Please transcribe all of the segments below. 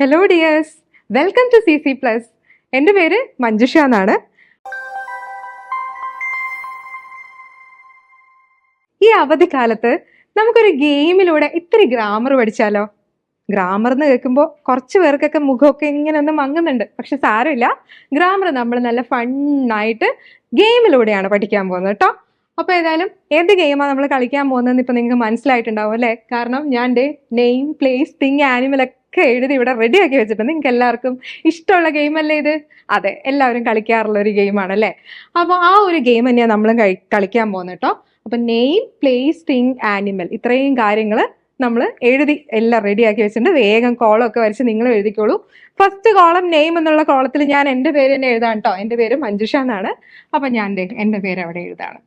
Hello dears welcome to C C plus എന്റെ പേര് മഞ്ജുഷ എന്നാണ്. ഈ അവധിക്കാലത്ത് നമുക്കൊരു ഗെയിമിലൂടെ ഇത്തിരി ഗ്രാമർ പഠിച്ചാലോ? ഗ്രാമർ എന്ന് കേൾക്കുമ്പോൾ കുറച്ച് പേർക്കൊക്കെ മുഖമൊക്കെ ഇങ്ങനെ ഒന്ന് മങ്ങുന്നുണ്ട്. പക്ഷെ സാരമില്ല. ഗ്രാമർ നമ്മൾ നല്ല ഫണ്ണായിട്ട് ഗെയിമിലൂടെയാണ് പഠിക്കാൻ പോകുന്നത് കേട്ടോ. അപ്പോൾ ഏതായാലും ഏത് ഗെയിമാണ് നമ്മൾ കളിക്കാൻ പോകുന്നതെന്ന് ഇപ്പം നിങ്ങൾക്ക് മനസ്സിലായിട്ടുണ്ടാവും അല്ലേ? കാരണം ഞാൻ the name place thing animal എഴുതി ഇവിടെ റെഡി ആക്കി വെച്ചിട്ടുണ്ട്. നിങ്ങൾക്ക് എല്ലാവർക്കും ഇഷ്ടമുള്ള ഗെയിമല്ലേ ഇത്? അതെ എല്ലാവരും കളിക്കാറുള്ള ഒരു ഗെയിമാണ് അല്ലേ? അപ്പോൾ ആ ഒരു ഗെയിം തന്നെയാണ് നമ്മളും കളിക്കാൻ പോകുന്നത് കേട്ടോ. അപ്പം നെയിം പ്ലേസ് തിങ് ആനിമൽ ഇത്രയും കാര്യങ്ങൾ നമ്മൾ എഴുതി എല്ലാം റെഡി ആക്കി വെച്ചിട്ടുണ്ട്. വേഗം കോളമൊക്കെ വരച്ച് നിങ്ങൾ എഴുതിക്കോളൂ. ഫസ്റ്റ് കോളം നെയിം എന്നുള്ള കോളത്തിൽ ഞാൻ എന്റെ പേര് തന്നെ എഴുതാം കേട്ടോ എന്റെ പേര് മഞ്ജുഷ എന്നാണ്. അപ്പം ഞാൻ എന്റെ പേര് അവിടെ എഴുതാണ്.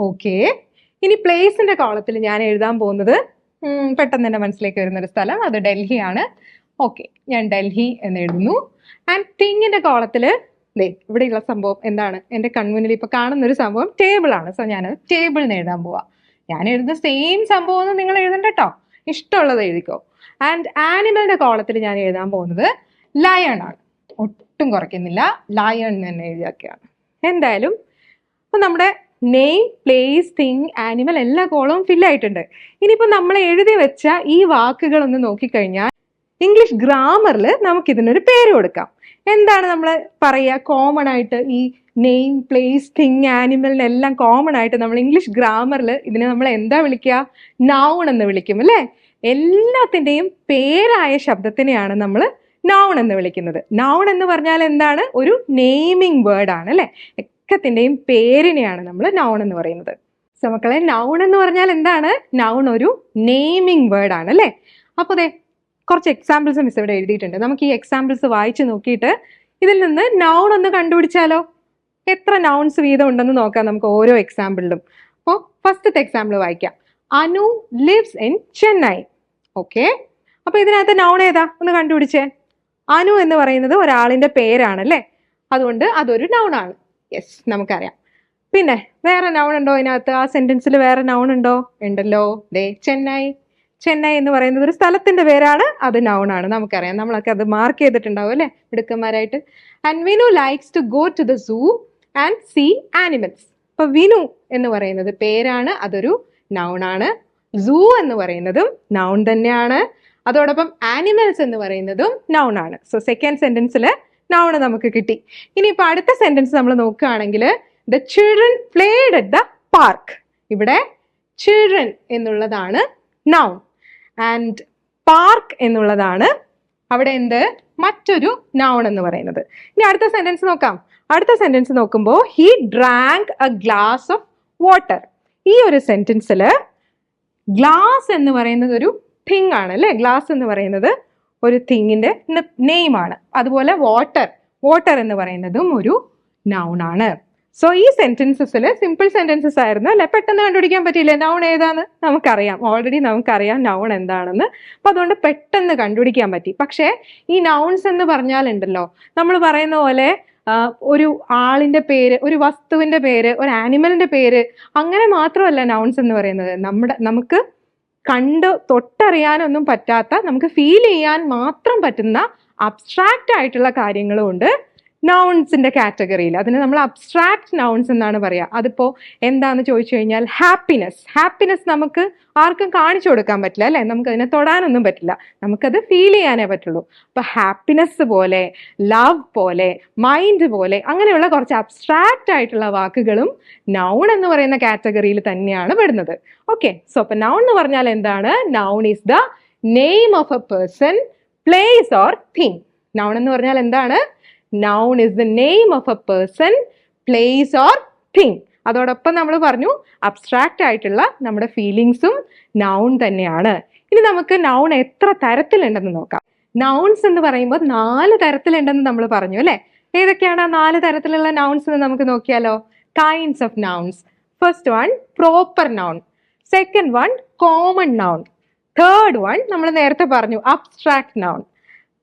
ഓക്കെ ഇനി പ്ലേസിന്റെ കോളത്തിൽ ഞാൻ എഴുതാൻ പോകുന്നത് പെട്ടെന്ന് തന്നെ മനസ്സിലേക്ക് വരുന്ന ഒരു സ്ഥലം. അത് ഡൽഹിയാണ്. ഓക്കെ ഞാൻ ഡൽഹി എന്ന് എഴുതുന്നു. ആൻഡ് തിങ്ങിന്റെ കോളത്തിൽ ഇവിടെയുള്ള സംഭവം എന്താണ്? എന്റെ കൺമുന്നിൽ ഇപ്പൊ കാണുന്ന ഒരു സംഭവം ടേബിൾ ആണ്. സോ ഞാൻ ടേബിൾ എന്ന് എഴുതാൻ പോവാ. ഞാൻ എഴുതുന്ന സെയിം സംഭവം ഒന്നും നിങ്ങൾ എഴുതണ്ട കേട്ടോ ഇഷ്ടമുള്ളത് എഴുതിക്കോ. ആൻഡ് ആനിമലിന്റെ കോളത്തിൽ ഞാൻ എഴുതാൻ പോകുന്നത് ലയൺ ആണ്. ഒട്ടും കുറയ്ക്കുന്നില്ല. ലയൺ എന്ന് തന്നെ എഴുതിയൊക്കെയാണ്. എന്തായാലും നമ്മുടെ നെയിം പ്ലേസ് തിങ് ആനിമൽ എല്ലാ കോളവും ഫില്ലായിട്ടുണ്ട് ഇനിയിപ്പോൾ നമ്മൾ എഴുതി വെച്ച ഈ വാക്കുകളൊന്ന് നോക്കിക്കഴിഞ്ഞാൽ ഇംഗ്ലീഷ് ഗ്രാമറിൽ നമുക്ക് ഇതിനൊരു പേര് കൊടുക്കാം. എന്താണ് നമ്മൾ പറയുക കോമൺ ആയിട്ട് ഈ നെയിം പ്ലേസ് തിങ് ആനിമലിനെല്ലാം കോമൺ ആയിട്ട് നമ്മൾ ഇംഗ്ലീഷ് ഗ്രാമറിൽ ഇതിനെ നമ്മൾ എന്താ വിളിക്കുക നൗൺ എന്ന് വിളിക്കും അല്ലേ? എല്ലാത്തിന്റെയും പേരായ ശബ്ദത്തിനെയാണ് നമ്മൾ നൗൺ എന്ന് വിളിക്കുന്നത്. നൗൺ എന്ന് പറഞ്ഞാൽ എന്താണ്? ഒരു നെയിമിംഗ് വേർഡ് അല്ലേ? ഒക്കത്തിന്റെയും പേരിനെയാണ് നമ്മൾ നൗൺ എന്ന് പറയുന്നത്. സോ മക്കളെ നൗൺ എന്ന് പറഞ്ഞാൽ എന്താണ്? നൗൺ ഒരു നെയിമിംഗ് വേർഡ് ആണ് അല്ലേ? അപ്പോൾ അതെ കുറച്ച് എക്സാമ്പിൾസ് മിസ് ഇവിടെ എഴുതിയിട്ടുണ്ട്. നമുക്ക് ഈ എക്സാമ്പിൾസ് വായിച്ചു നോക്കിയിട്ട് ഇതിൽ നിന്ന് നൗൺ ഒന്ന് കണ്ടുപിടിച്ചാലോ? എത്ര നൗൺസ് വീതം ഉണ്ടെന്ന് നോക്കാം നമുക്ക് ഓരോ എക്സാമ്പിളിലും അപ്പോൾ ഫസ്റ്റത്തെ എക്സാമ്പിൾ വായിക്കാം. Anu lives in Chennai okay അപ്പോൾ ഇതിനകത്ത് നൗൺ ഏതാ? ഒന്ന് കണ്ടുപിടിച്ചേ. അനു എന്ന് പറയുന്നത് ഒരാളിന്റെ പേരാണ് അല്ലേ? അതുകൊണ്ട് അതൊരു നൗൺ ആണ്. യെസ് നമുക്കറിയാം. പിന്നെ വേറെ നൗൺ ഉണ്ടോ ഇതിനകത്ത്? ആ സെന്റൻസിൽ വേറെ നൗൺ ഉണ്ടോ? ഉണ്ടല്ലോ. ദേ ചെന്നൈ. ചെന്നൈ എന്ന് പറയുന്നത് ഒരു സ്ഥലത്തിന്റെ പേരാണ്. അത് നൗൺ ആണ്. നമുക്കറിയാം. നമ്മളൊക്കെ അത് മാർക്ക് ചെയ്തിട്ടുണ്ടാവും അല്ലേ? മിടുക്കന്മാരായിട്ട്. And Vinu likes to go to the zoo and see animals അപ്പൊ വിനു എന്ന് പറയുന്നത് പേരാണ്. അതൊരു നൗൺ ആണ്. സൂ എന്ന് പറയുന്നതും നൗൺ തന്നെയാണ്. അതോടൊപ്പം ആനിമൽസ് എന്ന് പറയുന്നതും നൗൺ ആണ്. സോ സെക്കൻഡ് സെന്റൻസിൽ നൗൺ നമുക്ക് കിട്ടി. ഇനി ഇനിയിപ്പോൾ അടുത്ത സെന്റൻസ് നമ്മൾ നോക്കുകയാണെങ്കിൽ the children played at the park ഇവിടെ ചിൽഡ്രൻ എന്നുള്ളതാണ് നൗൺ ആൻഡ് പാർക്ക് എന്നുള്ളതാണ് അവിടെ എന്ത്? മറ്റൊരു നൗൺ എന്ന് പറയുന്നത്. ഇനി അടുത്ത സെന്റൻസ് നോക്കാം. അടുത്ത സെന്റൻസ് നോക്കുമ്പോൾ he drank a glass of water ഈ ഒരു സെന്റൻസിൽ ഗ്ലാസ് എന്ന് പറയുന്നത് ഒരു തിങ് ആണ് അല്ലേ? ഗ്ലാസ് എന്ന് പറയുന്നത് ഒരു തിങ്ങിന്റെ നെയിം ആണ്. അതുപോലെ വാട്ടർ വാട്ടർ എന്ന് പറയുന്നതും ഒരു നൗൺ ആണ്. സോ ഈ സെന്റൻസസിൽ സിമ്പിൾ സെന്റൻസസ് ആയിരുന്നു. അല്ലെ പെട്ടെന്ന് കണ്ടുപിടിക്കാൻ പറ്റിയില്ലേ? നൗൺ ഏതാന്ന്? നമുക്കറിയാം. ഓൾറെഡി നമുക്കറിയാം നൗൺ എന്താണെന്ന്. അപ്പൊ അതുകൊണ്ട് പെട്ടെന്ന് കണ്ടുപിടിക്കാൻ പറ്റി. പക്ഷേ ഈ നൗൺസ് എന്ന് പറഞ്ഞാലുണ്ടല്ലോ നമ്മൾ പറയുന്ന പോലെ ഒരു ആളിന്റെ പേര് ഒരു വസ്തുവിന്റെ പേര് ഒരു ആനിമലിന്റെ പേര് അങ്ങനെ മാത്രമല്ല നൗൺസ് എന്ന് പറയുന്നത്. നമ്മുടെ നമുക്ക് കണ്ട് തൊട്ടറിയാനൊന്നും പറ്റാത്ത നമുക്ക് ഫീൽ ചെയ്യാൻ മാത്രം പറ്റുന്ന അബ്സ്ട്രാക്റ്റ് ആയിട്ടുള്ള കാര്യങ്ങളും ഉണ്ട്. നൗൺസിന്റെ കാറ്റഗറിയിൽ അതിന് നമ്മൾ അബ്സ്ട്രാക്ട് നൗൺസ് എന്നാണ് പറയുക അതിപ്പോ എന്താണെന്ന് ചോദിച്ചു കഴിഞ്ഞാൽ ഹാപ്പിനെസ് ഹാപ്പിനെസ് നമുക്ക് ആർക്കും കാണിച്ചു കൊടുക്കാൻ പറ്റില്ല അല്ലെ? നമുക്ക് അതിനെ തൊടാനൊന്നും പറ്റില്ല. നമുക്കത് ഫീൽ ചെയ്യാനേ പറ്റുള്ളൂ. അപ്പൊ ഹാപ്പിനെസ് പോലെ ലവ് പോലെ മൈൻഡ് പോലെ അങ്ങനെയുള്ള കുറച്ച് അബ്സ്ട്രാക്റ്റ് ആയിട്ടുള്ള വാക്കുകളും നൗൺ എന്ന് പറയുന്ന കാറ്റഗറിയിൽ തന്നെയാണ് പെടുന്നത്. ഓക്കെ സോ അപ്പൊ നൗൺ എന്ന് പറഞ്ഞാൽ എന്താണ്? Noun is the name of a person place or thing noun എന്ന് പറഞ്ഞാൽ എന്താണ്? Noun is the name of a person place or thing അതോടൊപ്പം നമ്മൾ പറഞ്ഞു അബ്സ്ട്രാക്റ്റ് ആയിട്ടുള്ള നമ്മുടെ ഫീലിങ്സും നൗൺ തന്നെയാണ്. ഇനി നമുക്ക് നൗൺ എത്ര തരത്തിലുണ്ടെന്ന് നോക്കാം. നൗൺസ് എന്ന് പറയുമ്പോൾ നാല് തരത്തിലുണ്ടെന്ന് നമ്മൾ പറഞ്ഞു അല്ലേ? ഏതൊക്കെയാണ് ആ നാല് തരത്തിലുള്ള നൗൺസ് എന്ന് നമുക്ക് നോക്കിയാലോ? Kinds of nouns first one proper noun second one common noun third one നമ്മൾ നേരത്തെ പറഞ്ഞു അബ്സ്ട്രാക്ട് നൗൺ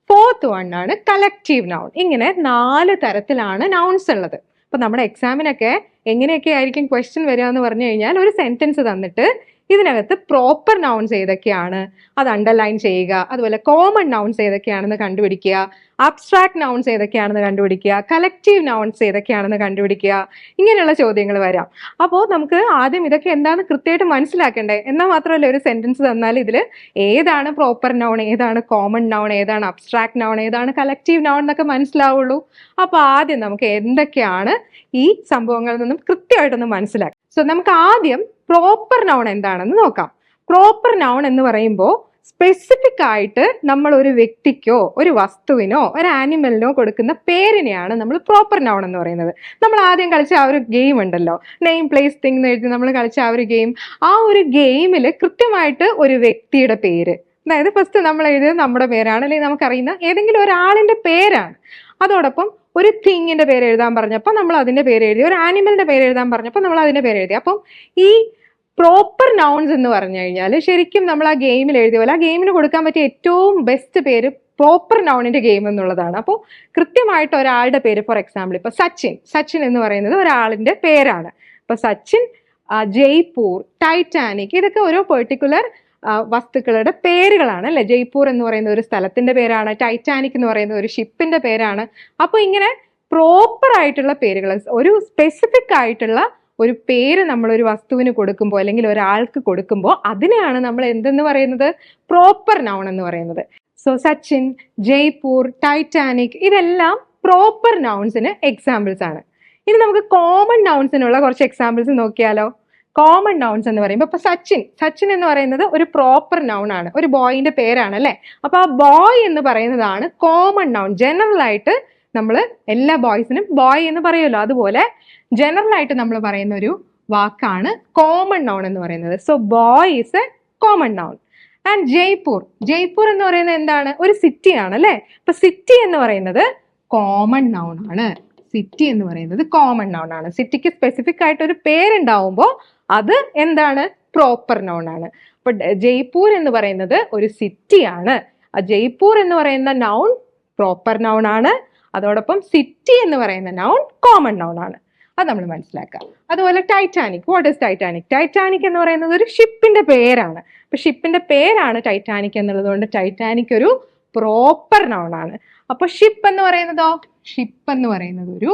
ഫോർത്ത് വൺ ആണ് കളക്റ്റീവ് നൗൺ ഇങ്ങനെ നാല് തരത്തിലാണ് നൗൺസ് ഉള്ളത്. അപ്പൊ നമ്മുടെ എക്സാമിനൊക്കെ എങ്ങനെയൊക്കെ ആയിരിക്കും ക്വസ്റ്റ്യൻ വരിക എന്ന് പറഞ്ഞു കഴിഞ്ഞാൽ ഒരു സെന്റൻസ് തന്നിട്ട് ഇതിനകത്ത് പ്രോപ്പർ നൗൺസ് ഏതൊക്കെയാണ്? അത് അണ്ടർലൈൻ ചെയ്യുക അതുപോലെ കോമൺ നൗൺസ് ഏതൊക്കെയാണെന്ന് കണ്ടുപിടിക്കുക അബ്സ്ട്രാക്ട് നൗൺസ് ഏതൊക്കെയാണെന്ന് കണ്ടുപിടിക്കുക കളക്റ്റീവ് നൗൺസ് ഏതൊക്കെയാണെന്ന് കണ്ടുപിടിക്കുക ഇങ്ങനെയുള്ള ചോദ്യങ്ങൾ വരാം. അപ്പോൾ നമുക്ക് ആദ്യം ഇതൊക്കെ എന്താണെന്ന് കൃത്യമായിട്ട് മനസ്സിലാക്കണ്ടേ? എന്നാൽ മാത്രമല്ല ഒരു സെന്റൻസ് തന്നാൽ ഇതിൽ ഏതാണ് പ്രോപ്പർ നൗൺ ഏതാണ് കോമൺ നൗൺ ഏതാണ് അബ്സ്ട്രാക്ട് നൗൺ ഏതാണ് കളക്റ്റീവ് നൗൺ എന്നൊക്കെ മനസ്സിലാവുള്ളൂ. അപ്പോൾ ആദ്യം നമുക്ക് എന്തൊക്കെയാണ് ഈ സംഭവങ്ങളിൽ നിന്നും കൃത്യമായിട്ടൊന്ന് മനസ്സിലാക്കാം. സോ നമുക്ക് ആദ്യം പ്രോപ്പർ നൗൺ എന്താണെന്ന് നോക്കാം. പ്രോപ്പർ നൗൺ എന്ന് പറയുമ്പോൾ സ്പെസിഫിക് ആയിട്ട് നമ്മൾ ഒരു വ്യക്തിക്കോ ഒരു വസ്തുവിനോ ഒരു ആനിമലിനോ കൊടുക്കുന്ന പേരിനെയാണ് നമ്മൾ പ്രോപ്പർ നൗൺ എന്ന് പറയുന്നത്. നമ്മൾ ആദ്യം കളിച്ച ആ ഒരു ഗെയിം ഉണ്ടല്ലോ. നെയിം പ്ലേസ് തിങ് എന്ന് എഴുതി നമ്മൾ കളിച്ച ആ ഒരു ഗെയിം ആ ഒരു ഗെയിമിൽ കൃത്യമായിട്ട് ഒരു വ്യക്തിയുടെ പേര്. അതായത് ഫസ്റ്റ് നമ്മൾ എഴുതിയത് നമ്മുടെ പേരാണ് അല്ലെങ്കിൽ നമുക്കറിയുന്ന ഏതെങ്കിലും ഒരാളിന്റെ പേരാണ്. അതോടൊപ്പം ഒരു തിങ്ങിന്റെ പേര് എഴുതാൻ പറഞ്ഞപ്പോൾ നമ്മൾ അതിന്റെ പേര് എഴുതി ഒരു ആനിമലിന്റെ പേര് എഴുതാൻ പറഞ്ഞപ്പോൾ നമ്മൾ അതിന്റെ പേര് എഴുതി. അപ്പം ഈ പ്രോപ്പർ നൗൺസ് എന്ന് പറഞ്ഞു കഴിഞ്ഞാൽ ശരിക്കും നമ്മൾ ആ ഗെയിമിൽ എഴുതിയ പോലെ ആ ഗെയിമിന് കൊടുക്കാൻ പറ്റിയ ഏറ്റവും ബെസ്റ്റ് പേര് പ്രോപ്പർ നൗണിന്റെ ഗെയിം എന്നുള്ളതാണ്. അപ്പോൾ കൃത്യമായിട്ട് ഒരാളുടെ പേര് ഫോർ എക്സാമ്പിൾ ഇപ്പൊ സച്ചിൻ. സച്ചിൻ എന്ന് പറയുന്നത് ഒരാളിന്റെ പേരാണ്. അപ്പോൾ സച്ചിൻ ജയ്പൂർ ടൈറ്റാനിക് ഇതൊക്കെ ഓരോ പെർട്ടിക്കുലർ വസ്തുക്കളുടെ പേരുകളാണ് അല്ലെ? ജയ്പൂർ എന്ന് പറയുന്ന ഒരു സ്ഥലത്തിന്റെ പേരാണ് ടൈറ്റാനിക് എന്ന് പറയുന്ന ഒരു ഷിപ്പിന്റെ പേരാണ്. അപ്പോൾ ഇങ്ങനെ പ്രോപ്പർ ആയിട്ടുള്ള പേരുകൾ ഒരു സ്പെസിഫിക് ആയിട്ടുള്ള ഒരു പേര് നമ്മൾ ഒരു വസ്തുവിന് കൊടുക്കുമ്പോൾ അല്ലെങ്കിൽ ഒരാൾക്ക് കൊടുക്കുമ്പോൾ അതിനെയാണ് നമ്മൾ എന്തെന്ന് പറയുന്നത്? പ്രോപ്പർ നൗൺ എന്ന് പറയുന്നത്. സോ സച്ചിൻ ജയ്പൂർ ടൈറ്റാനിക് ഇതെല്ലാം പ്രോപ്പർ നൗൺസിന് എക്സാമ്പിൾസ് ആണ്. ഇനി നമുക്ക് കോമൺ നൗൺസിനുള്ള കുറച്ച് എക്സാമ്പിൾസ് നോക്കിയാലോ? കോമൺ നൗൺസ് എന്ന് പറയുമ്പോൾ ഇപ്പൊ സച്ചിൻ സച്ചിൻ എന്ന് പറയുന്നത് ഒരു പ്രോപ്പർ നൗൺ ആണ്. ഒരു ബോയിന്റെ പേരാണ് അല്ലെ? അപ്പൊ ആ ബോയ് എന്ന് പറയുന്നതാണ് കോമൺ നൗൺ ജനറൽ ആയിട്ട് നമ്മൾ എല്ലാ ബോയ്സിനും ബോയ് എന്ന് പറയുമല്ലോ. അതുപോലെ ജനറൽ ആയിട്ട് നമ്മൾ പറയുന്ന ഒരു വാക്കാണ് കോമൺ നൗൺ എന്ന് പറയുന്നത്. So boy is a common noun and Jaipur Jaipur എന്ന് പറയുന്നത് എന്താണ്? ഒരു സിറ്റി ആണ് അല്ലെ? അപ്പൊ സിറ്റി എന്ന് പറയുന്നത് കോമൺ നൗൺ ആണ്. സിറ്റി എന്ന് പറയുന്നത് കോമൺ നൗൺ ആണ്. സിറ്റിക്ക് സ്പെസിഫിക് ആയിട്ട് ഒരു പേരുണ്ടാവുമ്പോൾ അത് എന്താണ്? പ്രോപ്പർ നൗൺ ആണ്. അപ്പൊ ജയ്പൂർ എന്ന് പറയുന്നത് ഒരു സിറ്റിയാണ് ജയ്പൂർ എന്ന് പറയുന്ന നൗൺ പ്രോപ്പർ നൗൺ ആണ്. അതോടൊപ്പം സിറ്റി എന്ന് പറയുന്ന നൗൺ കോമൺ നൗൺ ആണ്. അത് നമ്മൾ മനസ്സിലാക്കുക. അതുപോലെ Titanic what is Titanic Titanic എന്ന് പറയുന്നത് ഒരു ഷിപ്പിന്റെ പേരാണ്. അപ്പൊ ഷിപ്പിന്റെ പേരാണ് ടൈറ്റാനിക് എന്നുള്ളത് കൊണ്ട് ടൈറ്റാനിക് ഒരു പ്രോപ്പർ നൗൺ ആണ്. അപ്പൊ ഷിപ്പ് എന്ന് പറയുന്നതോ? ഷിപ്പ് എന്ന് പറയുന്നത് ഒരു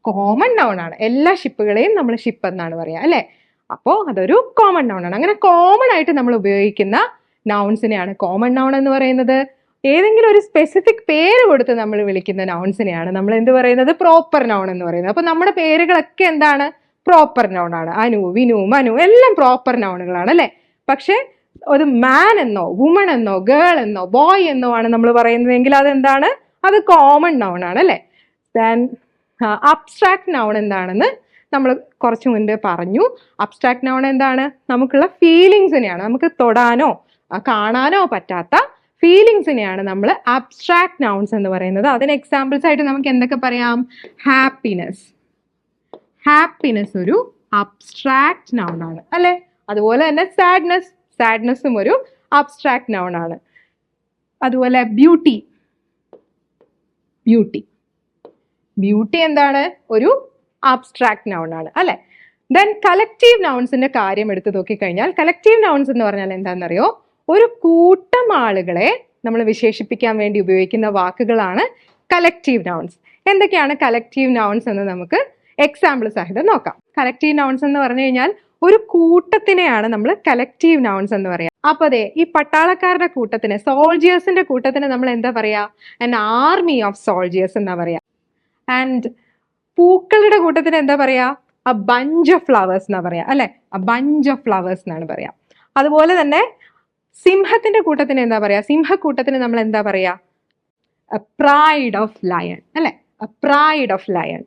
കോമൺ നൗൺ ആണ്. എല്ലാ ഷിപ്പുകളെയും നമ്മൾ ഷിപ്പ് എന്നാണ് പറയാ അല്ലെ? അപ്പോൾ അതൊരു കോമൺ നൗൺ ആണ്. അങ്ങനെ കോമൺ ആയിട്ട് നമ്മൾ ഉപയോഗിക്കുന്ന നൗൺസിനെയാണ് കോമൺ നൗൺ എന്ന് പറയുന്നത്. ഏതെങ്കിലും ഒരു സ്പെസിഫിക് പേര് കൊടുത്ത് നമ്മൾ വിളിക്കുന്ന നൗൺസിനെയാണ് നമ്മൾ എന്ത് പറയുന്നത്? പ്രോപ്പർ നൗൺ എന്ന് പറയുന്നത്. അപ്പൊ നമ്മുടെ പേരുകളൊക്കെ എന്താണ്? പ്രോപ്പർ നൗൺ ആണ്. അനു വിനു മനു എല്ലാം പ്രോപ്പർ നൗണുകളാണ് അല്ലെ? പക്ഷെ ഒരു മാൻ എന്നോ വുമൺ എന്നോ ഗേൾ എന്നോ ബോയ് എന്നോ ആണ് നമ്മൾ പറയുന്നതെങ്കിൽ അതെന്താണ്? അത് കോമൺ നൗൺ ആണ് അല്ലെ? അബ്സ്ട്രാക്ട് നൗൺ എന്താണെന്ന് നമ്മൾ കുറച്ച് മുൻപ് പറഞ്ഞു. അബ്സ്ട്രാക്ട് നൗൺ എന്താണ്? നമുക്കുള്ള ഫീലിങ്സിനെയാണ് നമുക്ക് തൊടാനോ കാണാനോ പറ്റാത്ത ഫീലിങ്സിനെയാണ് നമ്മൾ അബ്സ്ട്രാക്ട് നൗൺസ് എന്ന് പറയുന്നത്. അതിന് എക്സാമ്പിൾസ് ആയിട്ട് നമുക്ക് എന്തൊക്കെ പറയാം? ഹാപ്പിനെസ് ഹാപ്പിനെസ് ഒരു അബ്സ്ട്രാക്ട് നൗൺ ആണ് അല്ലെ? അതുപോലെ തന്നെ സാഡ്നെസ് സാഡ്നെസ്സും ഒരു അബ്സ്ട്രാക്ട് നൗൺ ആണ്. അതുപോലെ ബ്യൂട്ടി ബ്യൂട്ടി ബ്യൂട്ടി എന്താണ്? ഒരു അബ്സ്ട്രാക്ട് നൗൺ ആണ് അല്ലെ? ദെൻ കളക്റ്റീവ് നൗൺസിന്റെ കാര്യം എടുത്ത് നോക്കിക്കഴിഞ്ഞാൽ കളക്റ്റീവ് നൗൺസ് എന്ന് പറഞ്ഞാൽ എന്താണെന്നറിയോ? ഒരു കൂട്ടം ആളുകളെ നമ്മൾ വിശേഷിപ്പിക്കാൻ വേണ്ടി ഉപയോഗിക്കുന്ന വാക്കുകളാണ് കലക്റ്റീവ് നൗൺസ് എന്തൊക്കെയാണ് കലക്റ്റീവ് നൗൺസ് എന്ന് നമുക്ക് എക്സാമ്പിൾ സഹിതം നോക്കാം. കലക്റ്റീവ് നൗൺസ് എന്ന് പറഞ്ഞു കഴിഞ്ഞാൽ ഒരു കൂട്ടത്തിനെയാണ് നമ്മൾ കലക്റ്റീവ് നൗൺസ് എന്ന് പറയാം. അപ്പൊ അതെ ഈ പട്ടാളക്കാരുടെ കൂട്ടത്തിന് സോൾജിയേഴ്സിന്റെ കൂട്ടത്തിന് നമ്മൾ എന്താ പറയാ? ആൻ ആർമി ഓഫ് സോൾജിയേഴ്സ് എന്നാ പറയാ. ആൻഡ് പൂക്കളുടെ കൂട്ടത്തിന് എന്താ പറയാ? അ ബഞ്ച് ഓഫ് ഫ്ലവേഴ്സ് എന്നാ പറയാ. അല്ലെ? അ ബഞ്ച് ഓഫ് ഫ്ലവേഴ്സ് എന്നാണ് പറയാ. അതുപോലെ തന്നെ സിംഹത്തിന്റെ കൂട്ടത്തിന് എന്താ പറയാ? സിംഹക്കൂട്ടത്തിന് നമ്മൾ എന്താ പറയാ? പ്രൈഡ് ഓഫ് ലയൺ അല്ലെ? പ്രൈഡ് ഓഫ് ലയൺ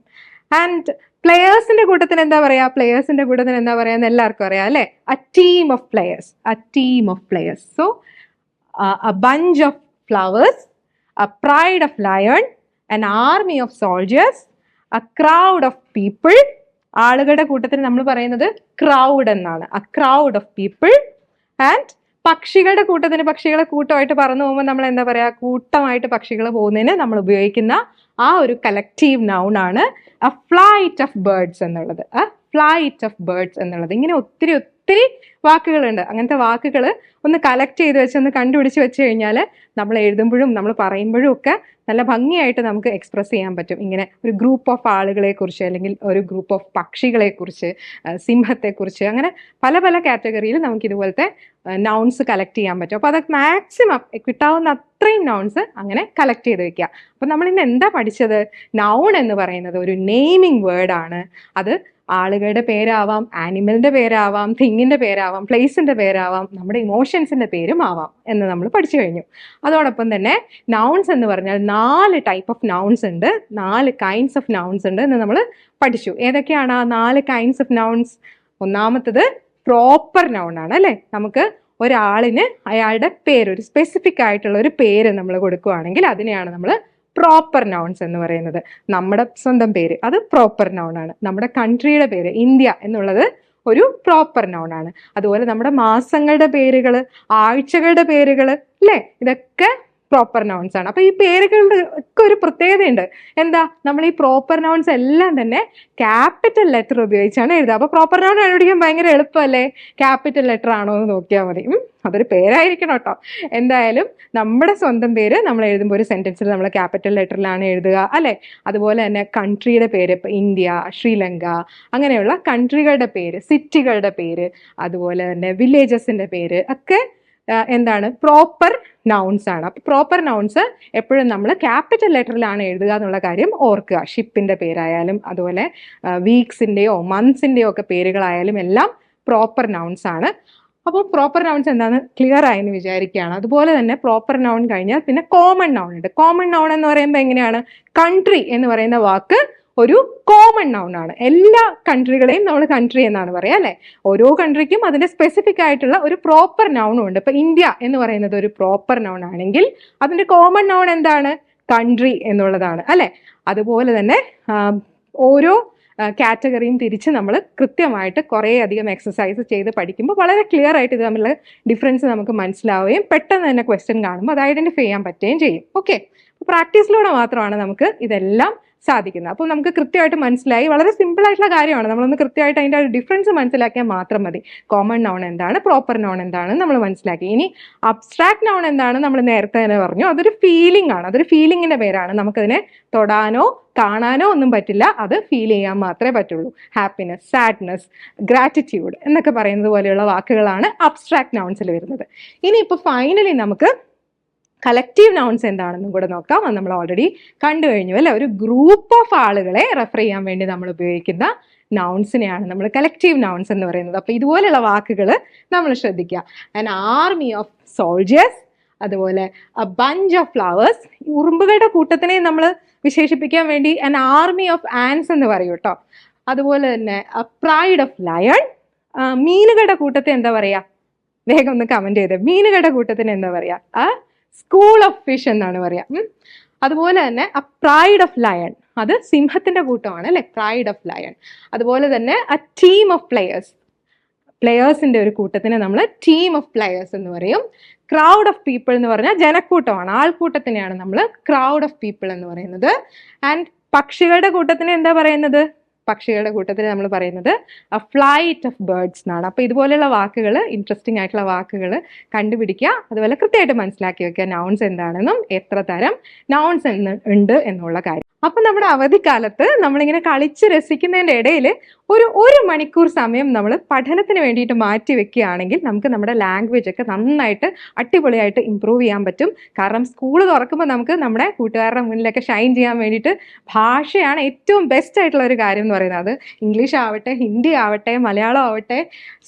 ആൻഡ് പ്ലെയേഴ്സിന്റെ കൂട്ടത്തിന് എന്താ പറയാ? പ്ലെയേഴ്സിന്റെ കൂട്ടത്തിന് എന്താ പറയാ എന്ന് എല്ലാവർക്കും അറിയാം അല്ലെ? A team of players a team of players so a bunch of flowers a pride of lion an army of soldiers a crowd of people ആളുകളുടെ കൂട്ടത്തിന് നമ്മൾ പറയുന്നത് ക്രൗഡ് എന്നാണ്. A crowd of people and പക്ഷികളുടെ കൂട്ടത്തിന് പക്ഷികളെ കൂട്ടമായിട്ട് പറന്നു പോകുമ്പോൾ നമ്മൾ എന്താ പറയുക കൂട്ടമായിട്ട് പക്ഷികൾ പോകുന്നതിന് നമ്മൾ ഉപയോഗിക്കുന്ന ആ ഒരു കലക്റ്റീവ് നൗൺ ആണ് എ ഫ്ലൈറ്റ് ഓഫ് ബേർഡ്സ് എന്നുള്ളത്. എ ഫ്ലൈറ്റ് ഓഫ് ബേർഡ്സ് എന്നുള്ളത്. ഇങ്ങനെ ഒത്തിരി ഒത്തിരി വാക്കുകളുണ്ട്. അങ്ങനത്തെ വാക്കുകൾ ഒന്ന് കളക്ട് ചെയ്ത് വെച്ച് ഒന്ന് കണ്ടുപിടിച്ച് വെച്ച് കഴിഞ്ഞാൽ നമ്മൾ എഴുതുമ്പോഴും നമ്മൾ പറയുമ്പോഴും ഒക്കെ നല്ല ഭംഗിയായിട്ട് നമുക്ക് എക്സ്പ്രസ് ചെയ്യാൻ പറ്റും. ഇങ്ങനെ ഒരു ഗ്രൂപ്പ് ഓഫ് ആളുകളെ കുറിച്ച് അല്ലെങ്കിൽ ഒരു ഗ്രൂപ്പ് ഓഫ് പക്ഷികളെ കുറിച്ച് സിംഹത്തെക്കുറിച്ച് അങ്ങനെ പല പല കാറ്റഗറിയിൽ നമുക്ക് ഇതുപോലത്തെ നൗൺസ് കളക്ട് ചെയ്യാൻ പറ്റും. അപ്പോൾ അത് മാക്സിമം കിട്ടാവുന്ന അത്രയും നൗൺസ് അങ്ങനെ കളക്ട് ചെയ്ത് വെക്കുക അപ്പോൾ നമ്മൾ ഇന്ന് എന്താ പഠിച്ചത്? നൗൺ എന്ന് പറയുന്നത് ഒരു നെയിമിംഗ് വേർഡാണ് അത് ആളുകളുടെ പേരാവാം ആനിമലിന്റെ പേരാവാം തിങ്ങിന്റെ പേരാവാം പ്ലേസിന്റെ പേരാവാം നമ്മുടെ ഇമോഷൻസിന്റെ പേരും ആവാം എന്ന് നമ്മൾ പഠിച്ചു കഴിഞ്ഞു. അതോടൊപ്പം തന്നെ നൗൺസ് എന്ന് പറഞ്ഞാൽ നാല് ടൈപ്പ് ഓഫ് നൗൺസ് ഉണ്ട് നാല് കൈൻഡ്സ് ഓഫ് നൗൺസ് ഉണ്ട് എന്ന് നമ്മൾ പഠിച്ചു. ഏതൊക്കെയാണ് ആ നാല് കൈൻഡ്സ് ഓഫ് നൗൺസ് ഒന്നാമത്തത് പ്രോപ്പർ നൗൺ ആണ് അല്ലേ? നമുക്ക് ഒരാളിന് അയാളുടെ പേര് ഒരു സ്പെസിഫിക് ആയിട്ടുള്ള ഒരു പേര് നമ്മൾ കൊടുക്കുകയാണെങ്കിൽ അതിനെയാണ് നമ്മൾ പ്രോപ്പർ നൗൺസ് എന്ന് പറയുന്നത്. നമ്മുടെ സ്വന്തം പേര് അത് പ്രോപ്പർ നൗൺ ആണ്. നമ്മുടെ കൺട്രിയുടെ പേര് ഇന്ത്യ എന്നുള്ളത് ഒരു പ്രോപ്പർ നൗൺ ആണ്. അതുപോലെ നമ്മുടെ മാസങ്ങളുടെ പേരുകൾ ആഴ്ചകളുടെ പേരുകൾ അല്ലേ? ഇതൊക്കെ പ്രോപ്പർ നൗൺസ് ആണ്. അപ്പൊ ഈ പേരുകളുടെ ഒക്കെ ഒരു പ്രത്യേകതയുണ്ട്. എന്താ? നമ്മൾ ഈ പ്രോപ്പർ നൗൺസ് എല്ലാം തന്നെ ക്യാപിറ്റൽ ലെറ്റർ ഉപയോഗിച്ചാണ് എഴുതുക. അപ്പൊ പ്രോപ്പർ നൗൺ കണ്ടുപിടിക്കാൻ ഭയങ്കര എളുപ്പമല്ലേ? ക്യാപിറ്റൽ ലെറ്റർ ആണോ എന്ന് നോക്കിയാൽ മതി. അതൊരു പേരായിരിക്കണം കേട്ടോ. എന്തായാലും നമ്മുടെ സ്വന്തം പേര് നമ്മൾ എഴുതുമ്പോൾ ഒരു സെന്റൻസിൽ നമ്മൾ ക്യാപിറ്റൽ ലെറ്ററിലാണ് എഴുതുക അല്ലെ? അതുപോലെ തന്നെ കൺട്രിയുടെ പേര് ഇപ്പൊ ഇന്ത്യ ശ്രീലങ്ക അങ്ങനെയുള്ള കൺട്രികളുടെ പേര് സിറ്റികളുടെ പേര് അതുപോലെ തന്നെ വില്ലേജസിന്റെ പേര് ഒക്കെ എന്താണ്? പ്രോപ്പർ നൗൺസ് ആണ്. അപ്പോൾ പ്രോപ്പർ നൗൺസ് എപ്പോഴും നമ്മൾ ക്യാപിറ്റൽ ലെറ്ററിലാണ് എഴുതുക എന്നുള്ള കാര്യം ഓർക്കുക. ഷിപ്പിന്റെ പേരായാലും അതുപോലെ വീക്സിന്റെയോ മന്ത്സിന്റെയോ ഒക്കെ പേരുകളായാലും എല്ലാം പ്രോപ്പർ നൗൺസ് ആണ്. അപ്പോൾ പ്രോപ്പർ നൗൺസ് എന്താണെന്ന് ക്ലിയർ ആയെന്ന് വിചാരിക്കുകയാണ്. അതുപോലെ തന്നെ പ്രോപ്പർ നൗൺ കഴിഞ്ഞാൽ പിന്നെ കോമൺ നൗൺ ഉണ്ട്. കോമൺ നൗൺ എന്ന് പറയുമ്പോൾ എങ്ങനെയാണ്? കൺട്രി എന്ന് പറയുന്ന വാക്ക് ഒരു കോമൺ നൗൺ ആണ്. എല്ലാ കൺട്രികളെയും നമ്മൾ കൺട്രി എന്നാണ് പറയുക അല്ലെ? ഓരോ കൺട്രിക്കും അതിന്റെ സ്പെസിഫിക് ആയിട്ടുള്ള ഒരു പ്രോപ്പർ നൗണും ഉണ്ട്. ഇപ്പൊ ഇന്ത്യ എന്ന് പറയുന്നത് ഒരു പ്രോപ്പർ നൗൺ ആണെങ്കിൽ അതിന്റെ കോമൺ നൗൺ എന്താണ്? കൺട്രി എന്നുള്ളതാണ് അല്ലെ? അതുപോലെ തന്നെ ഓരോ കാറ്റഗറിയും തിരിച്ച് നമ്മൾ കൃത്യമായിട്ട് കുറേ അധികം എക്സസൈസ് ചെയ്ത് പഠിക്കുമ്പോൾ വളരെ ക്ലിയർ ആയിട്ട് ഇത് തമ്മിലുള്ള ഡിഫറൻസ് നമുക്ക് മനസ്സിലാവുകയും പെട്ടെന്ന് തന്നെ ക്വസ്റ്റ്യൻ കാണുമ്പോൾ അത് ഐഡന്റിഫൈ ചെയ്യാൻ പറ്റുകയും ചെയ്യും. ഓക്കെ പ്രാക്ടീസിലൂടെ മാത്രമാണ് നമുക്ക് ഇതെല്ലാം സാധിക്കുന്നത്. അപ്പോൾ നമുക്ക് കൃത്യമായിട്ട് മനസ്സിലായി. വളരെ സിമ്പിൾ ആയിട്ടുള്ള കാര്യമാണ്. നമ്മളൊന്ന് കൃത്യമായിട്ട് അതിന്റെ ഒരു ഡിഫറൻസ് മനസ്സിലാക്കിയാൽ മാത്രം മതി. കോമൺ നോൺ എന്താണ്? പ്രോപ്പർ നോൺ എന്താണ് നമ്മൾ മനസ്സിലാക്കി. ഇനി അബ്സ്ട്രാക്ട് നോൺ എന്താണ്? നമ്മൾ നേരത്തെ തന്നെ പറഞ്ഞു. അതൊരു ഫീലിംഗ് ആണ്. അതൊരു ഫീലിംഗിന്റെ പേരാണ്. നമുക്കതിനെ തൊടാനോ കാണാനോ ഒന്നും പറ്റില്ല. അത് ഫീൽ ചെയ്യാൻ മാത്രമേ പറ്റുള്ളൂ. ഹാപ്പിനെസ് സാഡ്നെസ് ഗ്രാറ്റിറ്റ്യൂഡ് എന്നൊക്കെ പറയുന്നത് പോലെയുള്ള വാക്കുകളാണ് അബ്സ്ട്രാക്ട് നൗൺസിൽ വരുന്നത്. ഇനി ഇപ്പോൾ ഫൈനലി നമുക്ക് കളക്റ്റീവ് നൗൺസ് എന്താണെന്നും കൂടെ നോക്കാം. അത് നമ്മൾ ഓൾറെഡി കണ്ടു കഴിഞ്ഞു അല്ലെ? ഒരു ഗ്രൂപ്പ് ഓഫ് ആളുകളെ റെഫർ ചെയ്യാൻ വേണ്ടി നമ്മൾ ഉപയോഗിക്കുന്ന നൗൺസിനെയാണ് നമ്മൾ കളക്റ്റീവ് നൗൺസ് എന്ന് പറയുന്നത്. അപ്പോൾ ഇതുപോലെയുള്ള വാക്കുകൾ നമ്മൾ ശ്രദ്ധിക്കുക. ആൻ ആർമി ഓഫ് സോൾജേഴ്സ് അതുപോലെ എ ബഞ്ച് ഓഫ് ഫ്ലവേഴ്സ് ഉറുമ്പുകളുടെ കൂട്ടത്തിനെ നമ്മൾ വിശേഷിപ്പിക്കാൻ വേണ്ടി ആൻ ആർമി ഓഫ് ആൻസ് എന്ന് പറയും കേട്ടോ. അതുപോലെ തന്നെ എ പ്രൈഡ് ഓഫ് ലയൺ മീനുകളുടെ കൂട്ടത്തെ എന്താ പറയാ? വേഗം ഒന്ന് കമന്റ് ചെയ്തേ. മീനുകളുടെ കൂട്ടത്തിന് എന്താ പറയാ? ആ സ്കൂൾ ഓഫ് ഫിഷ് എന്നാണ് പറയാ. അതുപോലെ തന്നെ അ പ്രൈഡ് ഓഫ് ലയൺ അത് സിംഹത്തിന്റെ കൂട്ടമാണ് അല്ലെ? പ്രൈഡ് ഓഫ് ലയൺ അതുപോലെ തന്നെ അ ടീം ഓഫ് പ്ലെയേഴ്സ് പ്ലെയേഴ്സിന്റെ ഒരു കൂട്ടത്തിനെ നമ്മൾ ടീം ഓഫ് പ്ലെയേഴ്സ് എന്ന് പറയും. ക്രൗഡ് ഓഫ് പീപ്പിൾ എന്ന് പറഞ്ഞാൽ ജനക്കൂട്ടമാണ്. ആൾക്കൂട്ടത്തിനെയാണ് നമ്മൾ ക്രൗഡ് ഓഫ് പീപ്പിൾ എന്ന് പറയുന്നത്. ആൻഡ് പക്ഷികളുടെ കൂട്ടത്തിന് എന്താ പറയുന്നത്? പക്ഷികളുടെ കൂട്ടത്തിൽ നമ്മൾ പറയുന്നത് ഫ്ലൈറ്റ് ഓഫ് ബേർഡ്സ് എന്നാണ്. അപ്പോൾ ഇതുപോലെയുള്ള വാക്കുകൾ ഇൻട്രസ്റ്റിംഗ് ആയിട്ടുള്ള വാക്കുകൾ കണ്ടുപിടിക്കുക അതുപോലെ കൃത്യമായിട്ട് മനസ്സിലാക്കി വെക്കുക. നൗൺസ് എന്താണെന്നും എത്ര തരം നൗൺസ് ഉണ്ട് എന്നുള്ള കാര്യം. അപ്പൊ നമ്മുടെ അവധിക്കാലത്ത് നമ്മളിങ്ങനെ കളിച്ച് രസിക്കുന്നതിന്റെ ഇടയിൽ ഒരു ഒരു മണിക്കൂർ സമയം നമ്മൾ പഠനത്തിന് വേണ്ടിയിട്ട് മാറ്റി വെക്കുകയാണെങ്കിൽ നമുക്ക് നമ്മുടെ ലാംഗ്വേജ് ഒക്കെ നന്നായിട്ട് അടിപൊളിയായിട്ട് ഇമ്പ്രൂവ് ചെയ്യാൻ പറ്റും. കാരണം സ്കൂൾ തുറക്കുമ്പോൾ നമുക്ക് നമ്മുടെ കൂട്ടുകാരുടെ മുന്നിലൊക്കെ ഷൈൻ ചെയ്യാൻ വേണ്ടിയിട്ട് ഭാഷയാണ് ഏറ്റവും ബെസ്റ്റ് ആയിട്ടുള്ള ഒരു കാര്യം എന്ന് പറയുന്നത്. ഇംഗ്ലീഷ് ആവട്ടെ ഹിന്ദി ആവട്ടെ മലയാളം ആവട്ടെ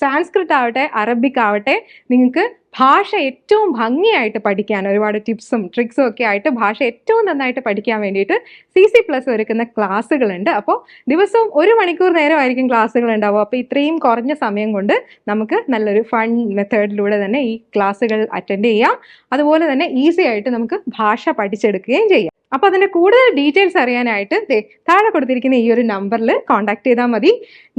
സാൻസ്ക്രിറ്റ് ആവട്ടെ അറബിക് ആവട്ടെ നിങ്ങൾക്ക് ഭാഷ ഏറ്റവും ഭംഗിയായിട്ട് പഠിക്കാൻ ഒരുപാട് ടിപ്സും ട്രിക്സും ഒക്കെ ആയിട്ട് ഭാഷ ഏറ്റവും നന്നായിട്ട് പഠിക്കാൻ വേണ്ടിയിട്ട് സി സി പ്ലസ് ഒരുക്കുന്ന ക്ലാസ്സുകളുണ്ട്. അപ്പോൾ ദിവസവും ഒരു മണിക്കൂർ നേരമായിരിക്കും ക്ലാസ്സുകൾ ഉണ്ടാവുക അപ്പോൾ ഇത്രയും കുറഞ്ഞ സമയം കൊണ്ട് നമുക്ക് നല്ലൊരു ഫൺ മെത്തേഡിലൂടെ തന്നെ ഈ ക്ലാസ്സുകൾ അറ്റൻഡ് ചെയ്യാം. അതുപോലെ തന്നെ ഈസി ആയിട്ട് നമുക്ക് ഭാഷ പഠിച്ചെടുക്കുകയും ചെയ്യാം. അപ്പോൾ അതിന്റെ കൂടുതൽ ഡീറ്റെയിൽസ് അറിയാനായിട്ട് താഴെ കൊടുത്തിരിക്കുന്ന ഈ ഒരു നമ്പറിൽ കോൺടാക്ട് ചെയ്താൽ മതി.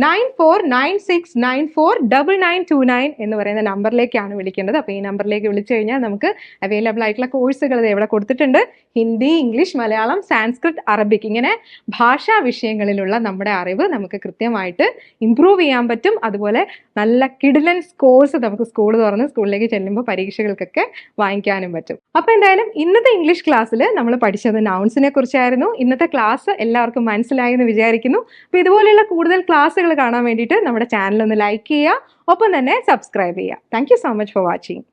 Nine four nine six nine four double nine two nine എന്ന് പറയുന്ന നമ്പറിലേക്കാണ് വിളിക്കേണ്ടത്. അപ്പോൾ ഈ നമ്പറിലേക്ക് വിളിച്ചു കഴിഞ്ഞാൽ നമുക്ക് അവൈലബിൾ ആയിട്ടുള്ള കോഴ്സുകൾ ഇവിടെ കൊടുത്തിട്ടുണ്ട്. ഹിന്ദി ഇംഗ്ലീഷ് മലയാളം സാൻസ്ക്രിറ്റ് അറബിക് ഇങ്ങനെ ഭാഷാ വിഷയങ്ങളിലുള്ള നമ്മുടെ അറിവ് നമുക്ക് കൃത്യമായിട്ട് ഇമ്പ്രൂവ് ചെയ്യാൻ പറ്റും. അതുപോലെ നല്ല കിഡിലൻ സ്കോഴ്സ് നമുക്ക് സ്കൂൾ തുറന്ന് സ്കൂളിലേക്ക് ചെല്ലുമ്പോൾ പരീക്ഷകൾക്കൊക്കെ വാങ്ങിക്കാനും പറ്റും. അപ്പോൾ എന്തായാലും ഇന്നത്തെ ഇംഗ്ലീഷ് ക്ലാസ്സിൽ നമ്മൾ പഠിച്ചത് നൗൺസിനെ കുറിച്ചായിരുന്നു. ഇന്നത്തെ ക്ലാസ് എല്ലാവർക്കും മനസ്സിലായി എന്ന് വിചാരിക്കുന്നു. അപ്പോൾ ഇതുപോലെയുള്ള കൂടുതൽ ക്ലാസ്സുകൾ കാണാൻ വേണ്ടിയിട്ട് നമ്മുടെ ചാനൽ ഒന്ന് ലൈക്ക് ചെയ്യുക. ഒപ്പം തന്നെ സബ്സ്ക്രൈബ് ചെയ്യുക. Thank so much for watching